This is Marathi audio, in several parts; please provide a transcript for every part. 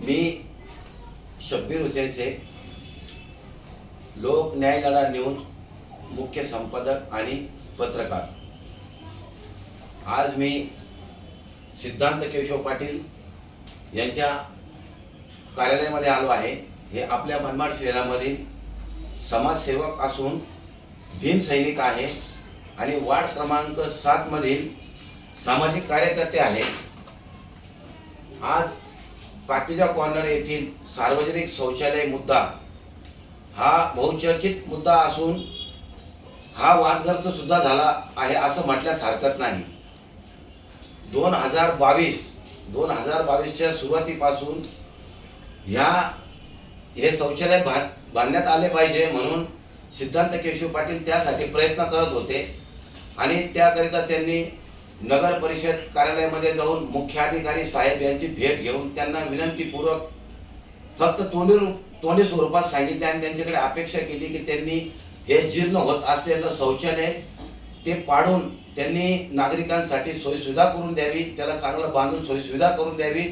मी शब्बीर हुसेन शेख लोक न्याय लढा न्यूज मुख्य संपादक आणि पत्रकार. आज मी सिद्धांत केशव पाटील यांच्या कार्यालयामध्ये आलो आहे. हे आपल्या मनमाड शहरामधील समाजसेवक असून भीम सैनिक आहे आणि वार्ड क्रमांक सातमधील सामाजिक कार्यकर्ते आहे आज पाकिजा कॉर्नर येथील सार्वजनिक शौचालय मुद्दा हा बहुचर्चित मुद्दा असून हा वादग्रस्त सुद्धा झाला आहे असं म्हटल्यास हरकत नाही. दोन हजार बावीस दोन हजार बावीसच्या सुरुवातीपासून ह्या हे शौचालय भा बांधण्यात आले पाहिजे म्हणून सिद्धांत केशव पाटील त्यासाठी प्रयत्न करत होते आणि त्याकरिता त्यांनी नगर परिषद कार्यालयामध्ये जाऊन मुख्याधिकारी साहेब यांची भेट घेऊन त्यांना विनंतीपूर्वक फक्त तोंडी तोंडी स्वरूपात सांगितले आणि त्यांच्याकडे अपेक्षा केली की त्यांनी हे जीर्ण होत असलेलं शौचालय ते पाडून त्यांनी नागरिकांसाठी सोयीसुविधा करून द्यावी त्याला चांगलं बांधून सोयीसुविधा करून द्यावी.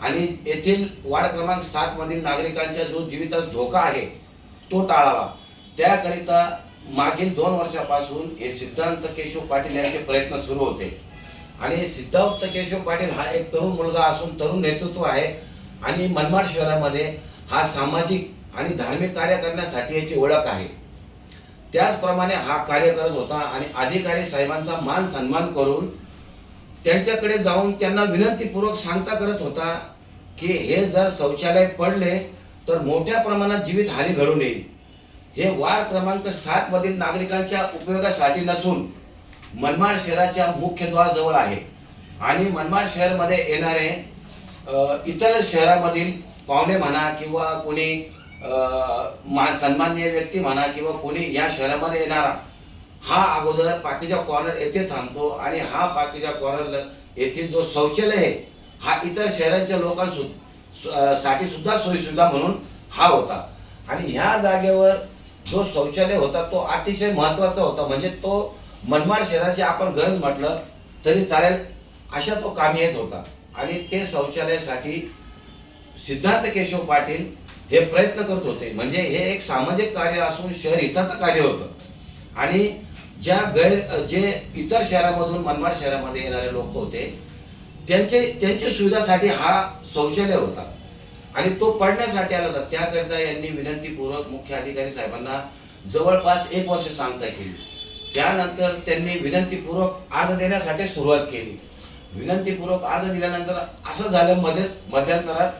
आणि येथील वार्ड क्रमांक सातमधील नागरिकांच्या जो जीवितास धोका आहे तो टाळावा. त्याकरिता मागील दोन वर्षापासून हे सिद्धांत केशव पाटील यांचे प्रयत्न सुरू होते. आणि सिद्धार्थ केशव पाटील हा एक तरुण मुलगा असून तरुण नेतृत्व आहे. आणि मनमाड शहरामध्ये हा सामाजिक आणि धार्मिक कार्य करण्यासाठी याची ओळख आहे. त्याचप्रमाणे हा कार्य करत होता आणि अधिकारी साहेबांचा मान सन्मान करून त्यांच्याकडे जाऊन त्यांना विनंतीपूर्वक सांगता करत होता की हे जर शौचालय पडले तर मोठ्या प्रमाणात जीवित हानी घडून येईल. हे वार्ड क्रमांक सात मधील नागरिकांच्या उपयोगासाठी नसून मनमाड शहराच्या मुख्यद्वाराजवळ आहे. आणि मनमाड शहरमध्ये येणारे इतर शहरामधील पाहुणे म्हणा किंवा कोणी मा- सन्माननीय व्यक्ती म्हणा किंवा कोणी या शहरामध्ये येणारा हा अगोदर पाकीजा कॉर्नर येथे थांबतो आणि हा पाकीजा कॉर्नर येथील जो शौचालय आहे हा इतर शहरांच्या लोकांसु साठी सुद्धा सोयीसुविधा म्हणून हा होता. आणि ह्या जागेवर जो शौचालय होता तो अतिशय महत्त्वाचा होता. म्हणजे तो मनमाड शहराची आपण गरज म्हटलं तरी चालेल अशा तो कामी येत होता. आणि ते शौचालयासाठी सिद्धार्थ केशव पाटील हे प्रयत्न करत होते. म्हणजे हे एक सामाजिक कार्य असून शहर हिताचं कार्य होतं. आणि ज्या गैर जे इतर शहरामधून मनमाड शहरामध्ये येणारे लोक होते त्यांचे त्यांच्या सुविधासाठी हा शौचालय होता. आणि तो पडण्यासाठी आला होता. त्याकरिता यांनी विनंतीपूर्वक मुख्य अधिकारी साहेबांना जवळपास एक वर्ष सांगता केली. त्यानंतर त्यांनी विनंतीपूर्वक अर्ज देण्यासाठी सुरुवात केली. विनंतीपूर्वक अर्ज दिल्यानंतर असं झालं मध्येच मध्यंतरात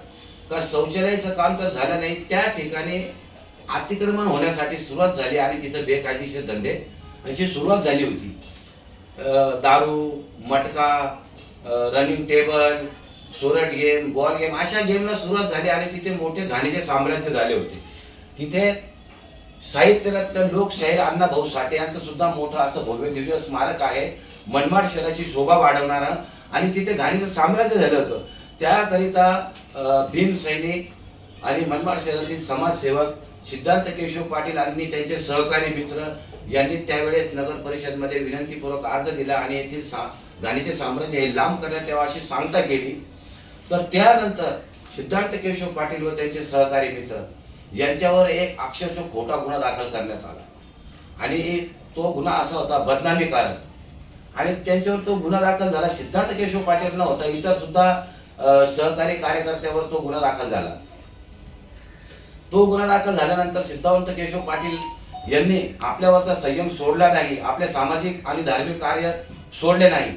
का शौचालयाचं काम तर झालं नाही त्या ठिकाणी अतिक्रमण होण्यासाठी सुरुवात झाली आणि तिथं बेकायदेशीर धंदे अशी सुरुवात झाली होती. दारू मटका रनिंग टेबल सोरट गेम बॉल गेम अशा गेमला सुरुवात झाली आणि तिथे मोठे घाणीचे साम्राज्य झाले होते. तिथे साहित्यरत्न लोकशाहीर अण्णाभाऊ साठे यांचं सुद्धा मोठं असं भव्य दिव्य स्मारक आहे. मनमाड शहराची शोभा वाढवणारं आणि तिथे घाणीचं साम्राज्य झालं होतं. त्याकरिता भीम सैनिक आणि मनमाड शहरातील समाजसेवक सिद्धार्थ केशव पाटील आणि त्यांचे सहकारी मित्र यांनी त्यावेळेस नगर परिषदमध्ये विनंतीपूर्वक अर्ज दिला आणि येथील सा घाणीचे साम्राज्य हे लांब करण्यात यावं अशी सांगता केली. तर त्यानंतर सिद्धार्थ केशव पाटील व त्यांचे सहकारी मित्र यांच्यावर एक अक्षरशः खोटा गुन्हा दाखल करण्यात आला. आणि तो गुन्हा असा होता बदनामीकारक आणि त्यांच्यावर तो गुन्हा दाखल झाला. सिद्धार्थ केशव पाटील न होता इतर सुद्धा सहकारी कार्यकर्त्यावर तो गुन्हा दाखल झाला. तो गुन्हा दाखल झाल्यानंतर सिद्धावंत केशव पाटील यांनी आपल्यावरचा संयम सोडला नाही आपले सामाजिक आणि धार्मिक कार्य सोडले नाही.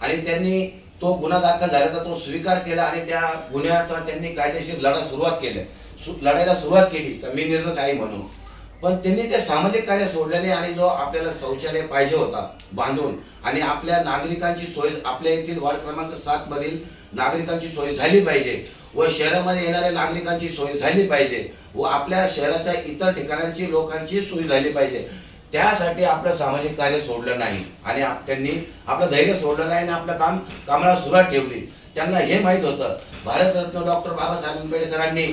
आणि त्यांनी तो गुन्हा दाखल झाल्याचा तो स्वीकार केला आणि त्या गुन्ह्याचा त्यांनी कायदेशीर लढा सुरुवात केल्या लढायला सुरुवात केली तर मी निर्दोष आहे म्हणून. पण त्यांनी ते सामाजिक कार्य सोडल्याने आणि जो आपल्याला शौचालय पाहिजे होता बांधून आणि आपल्या नागरिकांची सोय आपल्या येथील वार्ड क्रमांक सात मधील नागरिकांची सोय झाली पाहिजे व शहरामध्ये येणाऱ्या नागरिकांची सोय झाली पाहिजे व आपल्या शहराच्या इतर ठिकाणांची लोकांची सोय झाली पाहिजे. त्यासाठी आपलं सामाजिक कार्य सोडलं नाही आणि त्यांनी आपलं धैर्य सोडलं नाही आणि आपलं काम कामाला सुरुवात ठेवली. त्यांना हे माहीत होतं. भारतरत्न डॉक्टर बाबासाहेब आंबेडकरांनी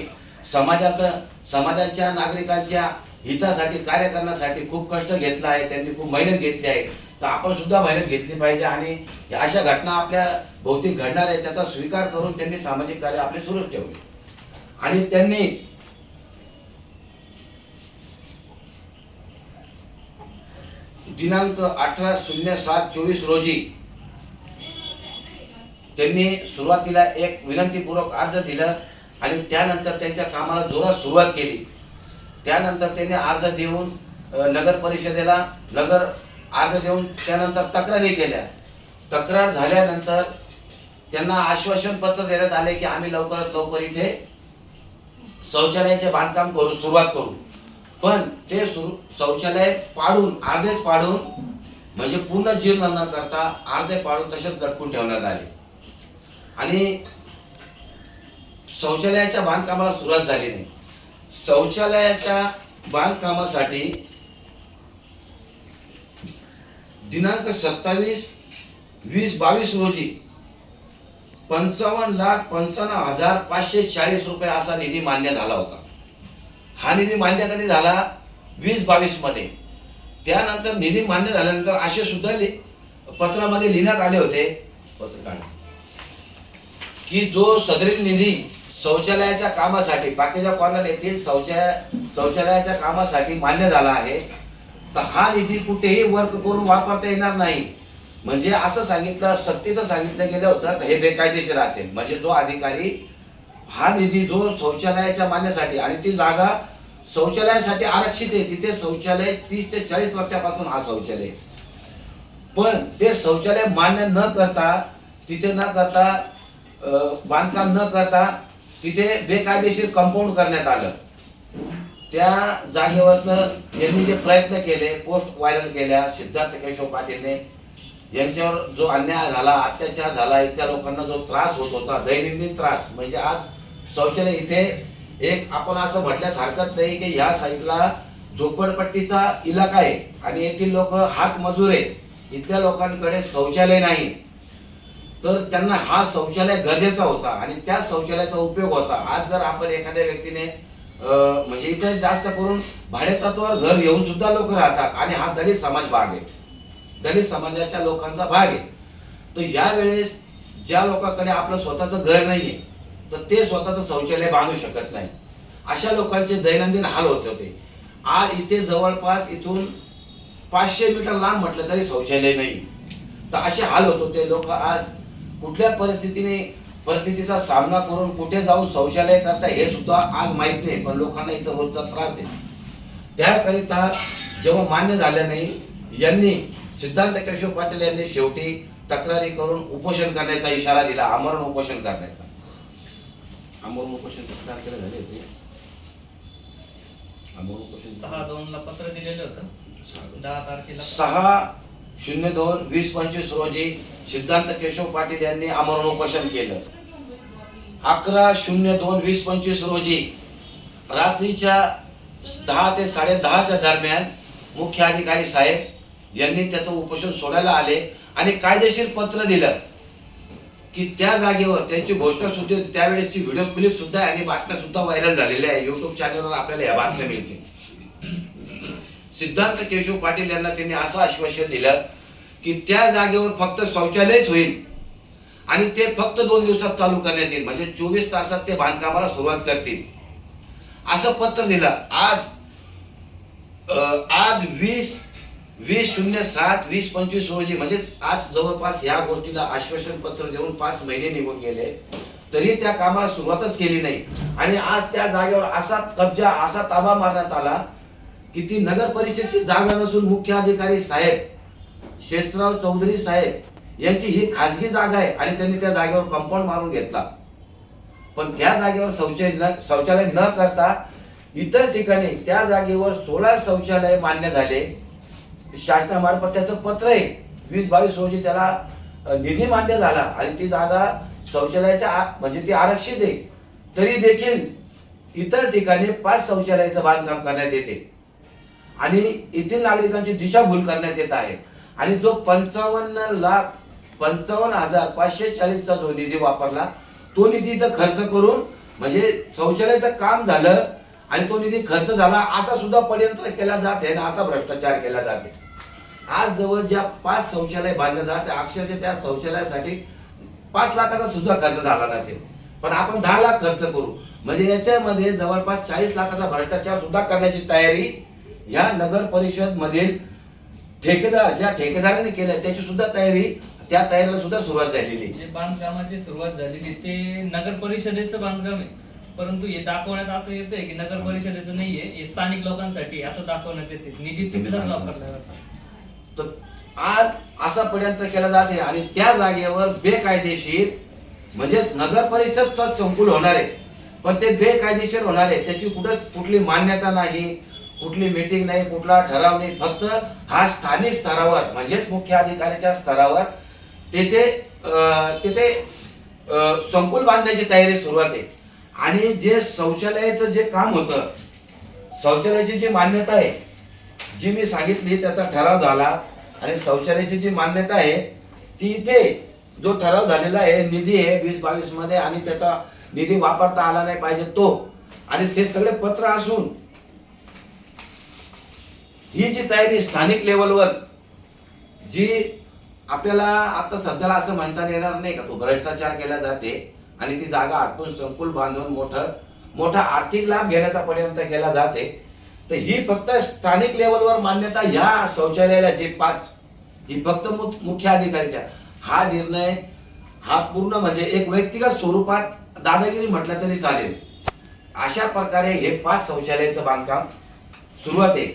समाजाचं समाजाच्या नागरिकांच्या हितासाठी कार्य करण्यासाठी खूप कष्ट घेतला आहे त्यांनी खूप मेहनत घेतली आहे. तर आपण सुद्धा मेहनत घेतली पाहिजे आणि अशा घटना आपल्या भौतिक घडणार आहे त्याचा स्वीकार करून त्यांनी सामाजिक कार्य आपले सुरूच ठेवले. आणि त्यांनी दिनांक अठरा शून्य सात चोवीस रोजी त्यांनी सुरुवातीला एक विनंतीपूर्वक अर्ज दिला. आणि त्यानंतर त्यांच्या कामाला जोरात सुरुवात केली. त्यानंतर त्यांनी अर्ज देऊन नगर परिषदेला नगर अर्ज देऊन त्यानंतर तक्रारी केल्या. तक्रार झाल्यानंतर त्यांना आश्वासन पत्र देण्यात आले की आम्ही लवकरात लवकर इथे शौचालयाचे बांधकाम करू सुरुवात करू. पण ते सुरू शौचालय पाडून अर्धेच पाडून म्हणजे पूर्ण जीर्ण न करता अर्धे पाडून तसेच लटकून ठेवण्यात आले. आणि शौचालयाच्या बांधकामाला सुरुवात झाली नाही. शौचालयाच्या बांधकामासाठी दिनांक सत्तावीस वीस बावीस रोजी पंचावन्न लाख पंचावन्न हजार पाचशे चाळीस रुपये असा निधी मान्य झाला होता. हा निधी मान्य कधी झाला? वीस बावीसमध्ये. त्यानंतर निधी मान्य झाल्यानंतर असे सुद्धा लि- पत्रामध्ये लिहिण्यात आले होते. पत्रकार की जो सदरील निधी शौचालयाच्या कामासाठी बाकीच्या कॉर्नर येथील शौचालय शौचालयाच्या कामासाठी मान्य झाला आहे. तर हा निधी कुठेही वर्क करून वापरता येणार नाही. म्हणजे असं सांगितलं सक्तीचं सांगितलं गेलं होतं हे बेकायदेशीर असेल. म्हणजे जो अधिकारी हा निधी जो शौचालयाच्या मान्यासाठी आणि ती जागा शौचालयासाठी आरक्षित आहे तिथे शौचालय तीस ते चाळीस वर्षापासून हा शौचालय पण ते शौचालय मान्य न करता तिथे न करता बांधकाम न करता तिथे बेकायदेशीर कंपाऊंड करण्यात आलं. त्या जागेवरचं यांनी जे प्रयत्न केले पोस्ट व्हायरल केल्या सिद्धार्थ केशव पाटीलने यांच्यावर जो अन्याय झाला अत्याचार झाला इथल्या लोकांना जो त्रास होत होता दैनंदिन त्रास म्हणजे आज शौचालय इथे एक आपण असं म्हटल्यास हरकत नाही की ह्या साईडला झोपडपट्टीचा इलाका आहे आणि येथील लोक हात मजूर आहे. इथल्या लोकांकडे शौचालय नाही. तर त्यांना हा शौचालय गरजेचा होता आणि त्या शौचालयाचा उपयोग होता. आज जर आपण एखाद्या व्यक्तीने म्हणजे इथे जास्त करून भाडेतत्वावर घर येऊन सुद्धा लोक राहतात आणि हा दलित समाज भाग आहे. दलित समाजाच्या लोकांचा भाग आहे. तर यावेळेस ज्या लोकांकडे आपलं स्वतःचं घर नाहीये तर ते स्वतःचं शौचालय बांधू शकत नाही. अशा लोकांचे दैनंदिन हाल होत होते. आज इथे जवळपास इथून पाचशे मीटर लांब म्हटलं तरी शौचालय नाही. तर असे हाल होत होते. लोक आज कुठल्या परिस्थितीने परिस्थितीचा सामना करून कुठे जाऊन शौचालय करता हे सुद्धा आज माहीत नाही पण लोकांना इथं रोजचा त्रास आहे. त्याकरिता जेव्हा मान्य झालं नाही यांनी सिद्धांत केशव पाटील यांनी शेवटी तक्रारी करून उपोषण करण्याचा इशारा दिला आमरण उपोषण करण्याचा. आमरण उपोषण तारखेला झाले होते. आमरण उपोषण सहा दोन ला पत्र दिलेलं होतं. दहा तारखेला. सहा शून्य दोन वीस पंचवीस रोजी सिद्धांत केशव पाटील यांनी आमरण उपोषण केलं. अकरा शून्य दोन वीस पंचवीस रोजी रात्रीच्या दहा ते साडे दहाच्या दरम्यान मुख्य अधिकारी साहेब यांनी त्याचं उपोषण सोडायला आले आणि कायदेशीर पत्र दिलं की त्या जागेवर त्यांची घोषणा सुद्धा त्यावेळेसची व्हिडिओ क्लिप सुद्धा आणि बातम्या सुद्धा व्हायरल झालेल्या आहे. युट्यूब चॅनलवर आपल्याला या बातम्या मिळतील. सिद्धांत केशव पाटील यांना त्यांनी असं आश्वासन दिलं की त्या जागेवर फक्त शौचालयच होईल. आणि ते फक्त दोन दिवसात चालू करण्यात येईल. म्हणजे चोवीस तासात ते बांधकामाला सुरुवात करतील. असं पत्र दिलं. आज आज वीस वीस शून्य सात वीस पंचवीस रोजी म्हणजे आज जवळपास या गोष्टीला आश्वासन पत्र देऊन पाच महिने निघून गेले. तरी त्या कामाला सुरुवातच केली नाही. आणि आज त्या जागेवर असा कब्जा असा ताबा मारण्यात आला की ती नगर परिषदची जागा नसून मुख्य अधिकारी साहेब शेषराव चौधरी साहेब यांची ही खासगी जागा आहे आणि त्यांनी त्या जागेवर कंपाऊंड मारून घेतला. पण त्या जागेवर शौचालय न शौचालय न करता इतर ठिकाणी त्या जागेवर सोळा शौचालय मान्य झाले. शासनामार्फत त्याचं पत्र आहे. वीस बावीस रोजी त्याला निधी मान्य झाला आणि ती जागा शौचालयाच्या आ- म्हणजे ती आरक्षित आहे. तरी देखील इतर ठिकाणी पाच शौचालयाचं बांधकाम करण्यात येते. आणि येथील नागरिकांची दिशाभूल करण्यात येत आहे. आणि जो पंचावन्न लाख पंचावन्न हजार पाचशे चाळीसचा जो निधी वापरला तो निधी इथं खर्च करून म्हणजे शौचालयाचं काम झालं आणि तो निधी खर्च झाला असा सुद्धा पडयंत्र केला जात आहे ना असा भ्रष्टाचार केला जाते आज जवळ ज्या पाच शौचालय बांधले जात त्या अक्षरशः त्या शौचालयासाठी पाच लाखाचा सुद्धा खर्च झाला नसेल. पण आपण दहा लाख खर्च करू. म्हणजे याच्यामध्ये जवळपास चाळीस लाखाचा भ्रष्टाचार सुद्धा करण्याची तयारी या नगर परिषद मधील ठेकेदार ज्या ठेकेदाराने केलं त्याची सुद्धा तयारी त्या तयारीला सुद्धा सुरुवात झालेली आहे. जे बांधकामाची सुरुवात झालेली ते नगर परिषदेचं बांधकाम आहे. परंतु हे दाखवण्यात असं येतंय की नगर परिषदेचं नाहीये हे स्थानिक लोकांसाठी असं दाखवण्यात येते. निधी चुकीचाच वापरला जातो. तर आज असा पर्यंत केला जाते आणि त्या जागेवर बेकायदेशीर म्हणजेच नगर परिषदचा संकुल होणार आहे. पण ते बेकायदेशीर होणार आहे. त्याची कुठं कुठली मान्यता नाही. कुठली मीटिंग नाही कुठला ठराव नाही फक्त हा स्थानिक स्तरावर म्हणजेच मुख्य अधिकाऱ्याच्या स्तरावर तेथे तेथे संकुल बांधण्याची तयारी सुरुवात आहे. आणि जे शौचालयाचं जे काम होतं शौचालयाची जी मान्यता आहे जी मी सांगितली त्याचा ठराव झाला. आणि शौचालयाची जी मान्यता आहे ती इथे जो ठराव झालेला आहे निधी आहे वीस बावीसमध्ये आणि त्याचा निधी वापरता आला नाही पाहिजे तो. आणि हे सगळे पत्र असून ही जी तयारी स्थानिक लेवलवर जी आपल्याला आता सध्याला असं म्हणता येणार नाही का तो भ्रष्टाचार केला जाते आणि ती जागा आटपून संकुल बांधून मोठं मोठा आर्थिक लाभ घेण्याचा पर्यंत केला जाते. तर ही फक्त स्थानिक लेवलवर मान्यता ह्या शौचालयाला जे पाच ही फक्त मुख्य अधिकारीच्या. हा निर्णय हा पूर्ण म्हणजे एक व्यक्तिगत स्वरूपात दादागिरी म्हटलं तरी चालेल. अशा प्रकारे हे पाच शौचालयाचं बांधकाम सुरुवात आहे.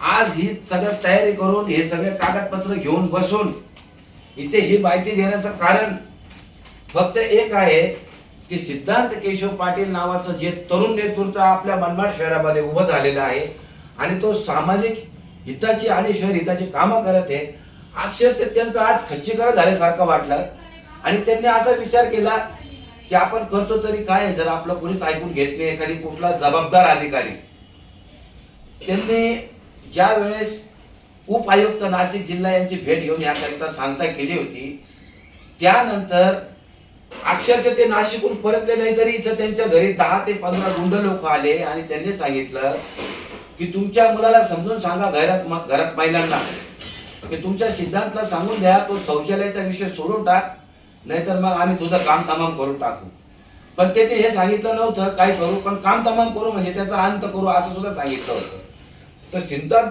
आज ही सगळं तयारी करून हे सगळे कागदपत्र घेऊन बसून इथे ही माहिती देण्याचं कारण फक्त एक आहे की सिद्धांत केशव पाटील नावाचं जे तरुण नेतृत्व आपल्या मनमाड शहरामध्ये उभं झालेलं आहे आणि तो सामाजिक हिताची आणि शहर हिताची कामं करत आहे अक्षरशः त्यांचं आज खच्चीकरण झाल्यासारखं वाटलं. आणि त्यांनी असा विचार केला की आपण करतो तरी काय जर आपलं कोणीच ऐकून घेत नाही एखादी कुठला जबाबदार अधिकारी. त्यांनी ज्या वेळेस उपायुक्त नाशिक जिल्हा यांची भेट घेऊन याकरिता सांगता केली होती त्यानंतर अक्षरशः ते नाशिकहून परतले नाही तरी इथं त्यांच्या घरी दहा ते पंधरा गुंड लोक आले आणि त्यांनी सांगितलं की तुमच्या मुलाला समजून सांगा घरात घरात महिलांना. की तुमच्या सिद्धांतला सांगून द्या तो शौचालयाचा विषय सोडून टाक नाहीतर मग आम्ही तुझं काम तमाम करून टाकू. पण ते हे सांगितलं नव्हतं काय करू पण काम तमाम करू म्हणजे त्याचा अंत करू असं सुद्धा सांगितलं होतं. तर सिद्धांत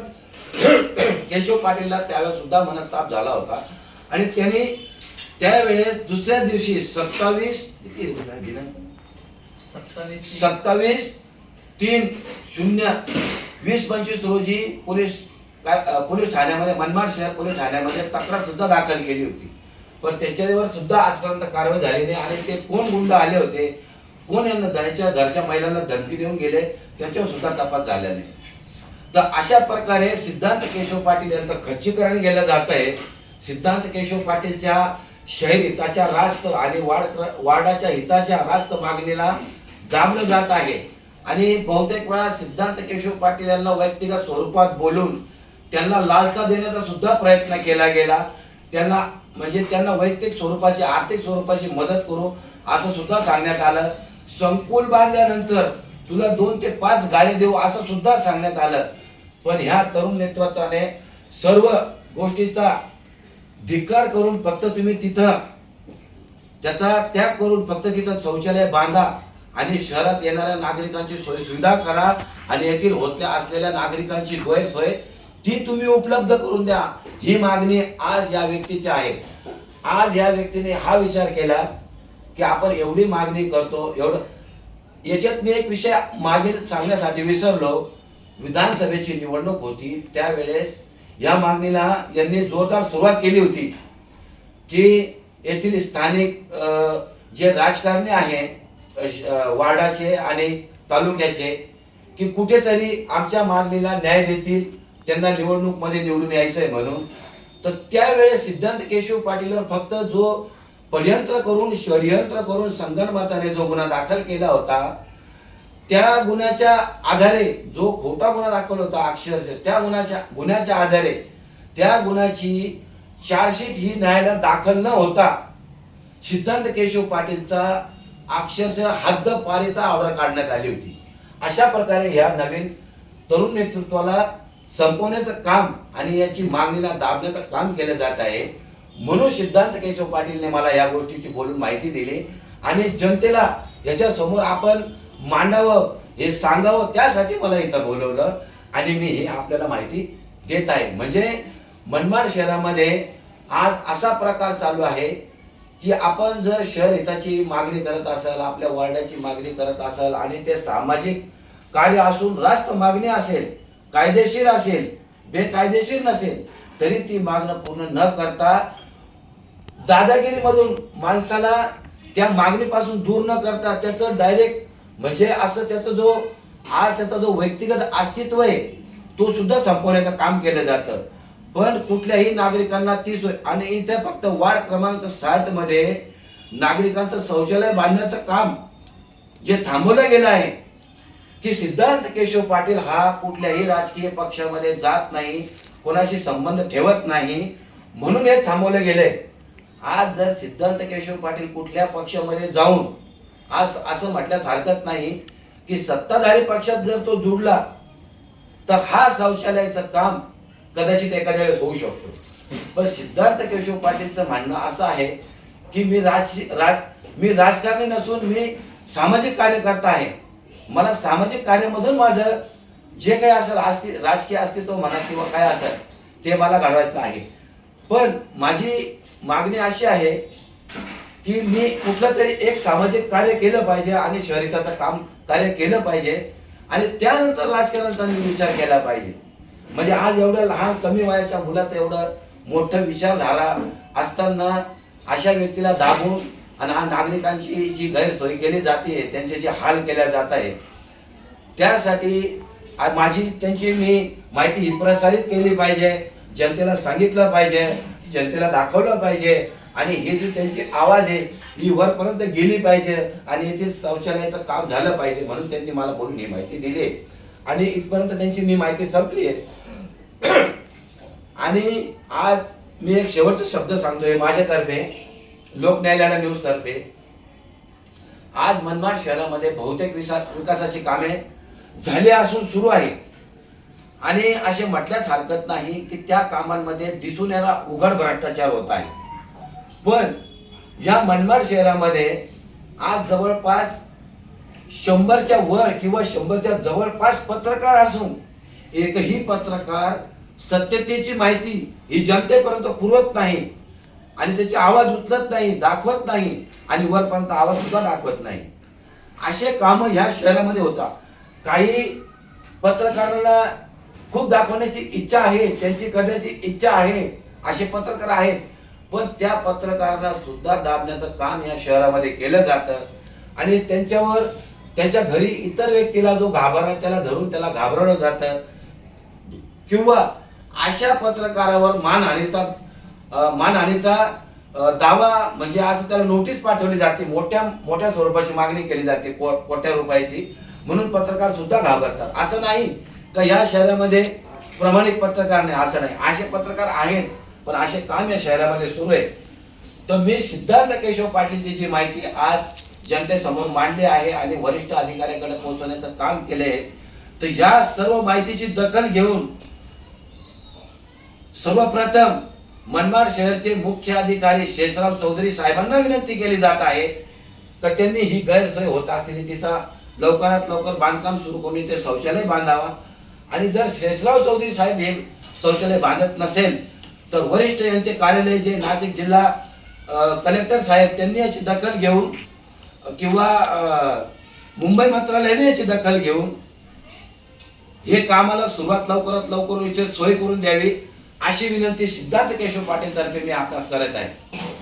केशव पाटीलला त्यावेळेस सुद्धा मनस्ताप झाला होता. आणि त्यांनी त्यावेळेस दुसऱ्या दिवशी सत्तावीस किती? सत्तावीस सत्तावीस तीन शून्य. वीस पंचवीस रोजी पोलीस पोलीस ठाण्यामध्ये मनमाड शहर पोलीस ठाण्यामध्ये तक्रार सुद्धा दाखल केली होती. पण त्याच्यावर सुद्धा आजपर्यंत कारवाई झाली नाही आणि ते कोण गुंड आले होते? कोण यांना त्यांच्या घरच्या महिलांना धमकी देऊन गेले? त्याच्यावर सुद्धा तपास झाला नाही. तर अशा प्रकारे सिद्धांत केशव पाटील यांचं खच्चीकरण केलं जात आहे. सिद्धांत केशव पाटीलच्या शहर हिताच्या रास्त आणि वाढ वार्डाच्या हिताच्या रास्त मागणीला दाबलं जात आहे. आणि बहुतेक वेळा सिद्धांत केशव पाटील यांना वैयक्तिक स्वरूपात बोलून त्यांना लालसा देण्याचा सुद्धा प्रयत्न केला गेला. त्यांना म्हणजे त्यांना वैयक्तिक स्वरूपाची आर्थिक स्वरूपाची मदत करू असं सुद्धा सांगण्यात आलं. संकुल बांधल्यानंतर तुला दोन ते पाच गाळे देऊ असं सुद्धा सांगण्यात आलं. पण ह्या तरुण नेतृत्वाने सर्व गोष्टीचा धिक्कार करून फक्त तुम्ही तिथं त्याचा त्याग करून फक्त तिथं शौचालय बांधा आणि शहरात येणाऱ्या नागरिकांची सोय सुविधा करा आणि येथील होत्या असलेल्या नागरिकांची गैरसोय ती तुम्ही उपलब्ध करून द्या. ही मागणी आज या व्यक्तीची आहे. आज या व्यक्तीने हा विचार केला की आपण एवढी मागणी करतो एवढं याच्यात मी एक विषय मागील सांगण्यासाठी विसरलो. विधानसभेची निवडणूक होती. त्यावेळेस या मागणीला यांनी जोरदार सुरुवात केली होती की येथील स्थानिक जे राजकारणी आहे वार्डाचे आणि तालुक्याचे की कुठेतरी आमच्या मागणीला न्याय देतील त्यांना निवडणूकमध्ये निवडून यायचं आहे म्हणून. तर त्यावेळेस सिद्धांत केशव पाटीलवर फक्त जो पडयंत्र करून षडयंत्र करून संगणमाताने जो गुन्हा दाखल केला होता त्या गुन्ह्याच्या आधारे जो खोटा गुन्हा दाखल होता अक्षरशः त्या गुन्ह्याच्या गुन्ह्याच्या आधारे त्या गुन्ह्याची चार्जशीट ही न्यायालयात दाखल न होता सिद्धांत केशव पाटीलचा अक्षरशः हद्दपारीचा ऑर्डर काढण्यात आली होती. अशा प्रकारे ह्या नवीन तरुण नेतृत्वाला संपवण्याचं काम आणि याची मागणीला दाबण्याचं काम केलं जात आहे. म्हणून सिद्धांत केशव पाटीलने मला या गोष्टीची बोलून माहिती दिली. आणि जनतेला याच्या समोर आपण मांडावं हे सांगावं त्यासाठी मला इथं बोलवलं. आणि मी हे आपल्याला माहिती देत आहे. म्हणजे मनमाड शहरामध्ये आज असा प्रकार चालू आहे की आपण जर शहर हिताची मागणी करत असाल आपल्या वॉर्डाची मागणी करत असाल आणि ते सामाजिक कार्य असून रास्त मागणी असेल कायदेशीर असेल बेकायदेशीर नसेल तरी ती मागणं पूर्ण न करता दादागिरीमधून माणसाला त्या मागणीपासून दूर न करता त्याचं डायरेक्ट म्हणजे असं त्याचा जो आज त्याचा जो व्यक्तिगत अस्तित्व आहे तो सुद्धा संपवण्याचं काम केलं जातं. पण कुठल्याही नागरिकांना ती सोय आणि इथे फक्त वार्ड क्रमांक सात मध्ये नागरिकांचं शौचालय बांधण्याचं काम जे थांबवलं गेलं आहे की सिद्धांत केशव पाटील हा कुठल्याही राजकीय पक्षामध्ये जात नाही कोणाशी संबंध ठेवत नाही म्हणून हे थांबवलं गेले आज जर सिद्धांत केशव पाटील कुठल्या पक्षामध्ये जाऊन आज असं म्हटल्यास हरकत नाही की सत्ताधारी पक्षात जर तो जुडला तर हा शौचालयाचं काम कदाचित एखाद्या वेळेस होऊ शकतो. पण सिद्धार्थ केशव पाटीलचं म्हणणं असं आहे की मी राज राज मी राजकारणी नसून मी सामाजिक कार्यकर्ता आहे. मला सामाजिक कार्यामधून माझं जे काही असेल असते राजकीय अस्तित्व म्हणा किंवा काय असेल ते मला घडवायचं आहे. पण माझी मागणी अशी आहे की मी कुठलं तरी एक सामाजिक कार्य केलं पाहिजे आणि शहरिताचं काम कार्य केलं पाहिजे आणि त्यानंतर राजकारणाचा मी विचार केला पाहिजे. म्हणजे आज एवढ्या लहान कमी वयाच्या मुलाचं एवढं मोठं विचारधारा असताना अशा व्यक्तीला दाबून आणि हा नागरिकांची जी गैरसोय केली जाते त्यांचे जे हाल केल्या जात आहे त्यासाठी माझी त्यांची मी माहिती ही प्रसारित केली पाहिजे जनतेला सांगितलं पाहिजे. जनतेला दाखवलं पाहिजे. आणि हे जी त्यांची आवाज आहे ही वरपर्यंत गेली पाहिजे आणि येथे शौचालयाचं काम झालं पाहिजे म्हणून त्यांनी मला बोलून ही माहिती दिली. आहे. आणि इथपर्यंत त्यांची मी माहिती संपली. आहे आणि आज मी एक शेवटचा शब्द सांगतोय माझ्यातर्फे लोक न्यायालयाला न्यूज तर्फे आज मनमाड शहरामध्ये बहुतेक विकासाची कामे झाली असून सुरू आहे आणि असे म्हटल्यास हरकत नाही की त्या कामांमध्ये दिसून येणारा उघड भ्रष्टाचार होत आहे. पण या मनमाड शहरामध्ये आज जवळपास शंभरच्या वर किंवा शंभरच्या जवळपास पत्रकार असून एकही पत्रकार सत्यतेची माहिती ही जनतेपर्यंत पुरवत नाही आणि त्याचे आवाज उचलत नाही दाखवत नाही आणि वरपर्यंत आवाज सुद्धा दाखवत नाही. असे कामं ह्या शहरामध्ये होता काही पत्रकारांना खूप दाखवण्याची इच्छा आहे त्यांची करण्याची इच्छा आहे असे पत्रकार आहेत. पण त्या पत्रकारांना सुद्धा दाबण्याचं काम या शहरामध्ये केलं जातं. आणि त्यांच्यावर त्यांच्या घरी इतर व्यक्तीला जो घाबरा त्याला धरून त्याला घाबरवलं जातं. किंवा अशा पत्रकारावर मानहानीचा मानहानीचा दावा म्हणजे असं त्याला नोटीस पाठवली जाते. मोठ्या मोठ्या स्वरूपाची मागणी केली जाते को- कोट्या रुपयाची. म्हणून पत्रकार सुद्धा घाबरतात. असं नाही. तर या शहरामध्ये प्रमाणित पत्रकार नाही असं नाही. असे पत्रकार आहेत पण असे काम या शहरामध्ये सुरू आहे. तर मी सिद्धार्थ केशव पाटीलची जी माहिती आज जनतेसमोर मांडली आहे आणि वरिष्ठ अधिकाऱ्यांकडे पोहोचवण्याचं काम केले तर या सर्व माहितीची दखल घेऊन सर्वप्रथम मनमाड शहरचे मुख्य अधिकारी शेषराव चौधरी साहेबांना विनंती केली जात आहे का त्यांनी ही गैरसोय होत असलेली तिचा लवकरात लवकर बांधकाम सुरू करून ते शौचालय बांधावा. आणि जर शेषराव चौधरी साहेब हे शौचालय बांधत नसेल तर वरिष्ठ यांचे कार्यालय जे नाशिक जिल्हा कलेक्टर साहेब त्यांनी याची दखल घेऊन किंवा मुंबई मंत्रालयाने याची दखल घेऊन हे कामाला सुरुवात लवकरात लवकर इथे सोय करून द्यावी अशी विनंती सिद्धार्थ केशव पाटील तर्फे मी आपणास करत आहे.